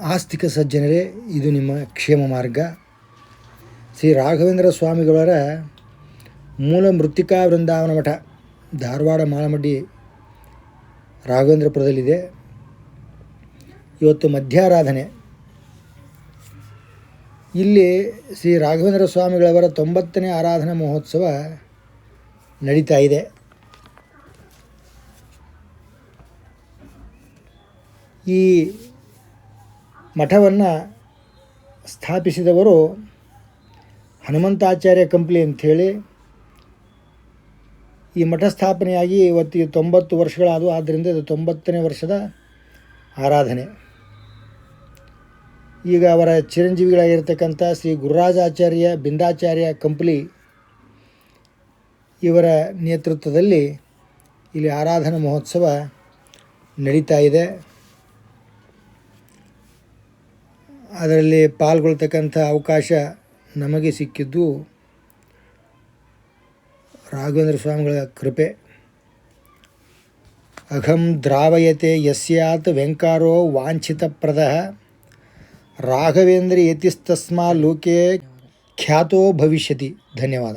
ಆಸ್ತಿಕ ಸಜ್ಜನರೇ, ಇದು ನಿಮ್ಮ ಕ್ಷೇಮ ಮಾರ್ಗ. ಶ್ರೀ ರಾಘವೇಂದ್ರ ಸ್ವಾಮಿಗಳವರ ಮೂಲ ಮೃತ್ತಿಕಾ ವೃಂದಾವನ ಮಠ, ಧಾರವಾಡ ಮಾಲಮಡ್ಡಿ ರಾಘವೇಂದ್ರಪುರದಲ್ಲಿದೆ. ಇವತ್ತು ಮಧ್ಯಾರಾಧನೆ. ಇಲ್ಲಿ ಶ್ರೀ ರಾಘವೇಂದ್ರ ಸ್ವಾಮಿಗಳವರ ತೊಂಬತ್ತನೇ ಆರಾಧನಾ ಮಹೋತ್ಸವ ನಡೀತಾ ಇದೆ. ಈ ಮಠವನ್ನು ಸ್ಥಾಪಿಸಿದವರು ಹನುಮಂತಾಚಾರ್ಯ ಕಂಪ್ಲಿ ಅಂಥೇಳಿ. ಈ ಮಠ ಸ್ಥಾಪನೆಯಾಗಿ ಇವತ್ತಿಗೆ ತೊಂಬತ್ತು ವರ್ಷಗಳಾದವು. ಆದ್ದರಿಂದ ಇದು ತೊಂಬತ್ತನೇ ವರ್ಷದ ಆರಾಧನೆ. ಈಗ ಅವರ ಚಿರಂಜೀವಿಗಳಾಗಿರ್ತಕ್ಕಂಥ ಶ್ರೀ ಗುರುರಾಜಾಚಾರ್ಯ ಬಿಂದಾಚಾರ್ಯ ಕಂಪ್ಲಿ ಇವರ ನೇತೃತ್ವದಲ್ಲಿ ಇಲ್ಲಿ ಆರಾಧನಾ ಮಹೋತ್ಸವ ನಡೀತಾ ಇದೆ. ಅದರಲ್ಲಿ ಪಾಲ್ಗೊಳ್ತಕ್ಕಂಥ ಅವಕಾಶ ನಮಗೆ ಸಿಕ್ಕಿದ್ದು ರಾಘವೇಂದ್ರ ಸ್ವಾಮಿಗಳ ಕೃಪೆ. ಅಘಂ ದ್ರಾವಯತೆ ಯಸ್ಯಾತ್ ವೆಂಕಾರೋ ವಾಂಛಿತಪ್ರದ ರಾಘವೇಂದ್ರ ಯತಿಸ್ತಸ್ಮಾ ಲೋಕೆ ಖ್ಯಾತೋ ಭವಿಷ್ಯತಿ. ಧನ್ಯವಾದ.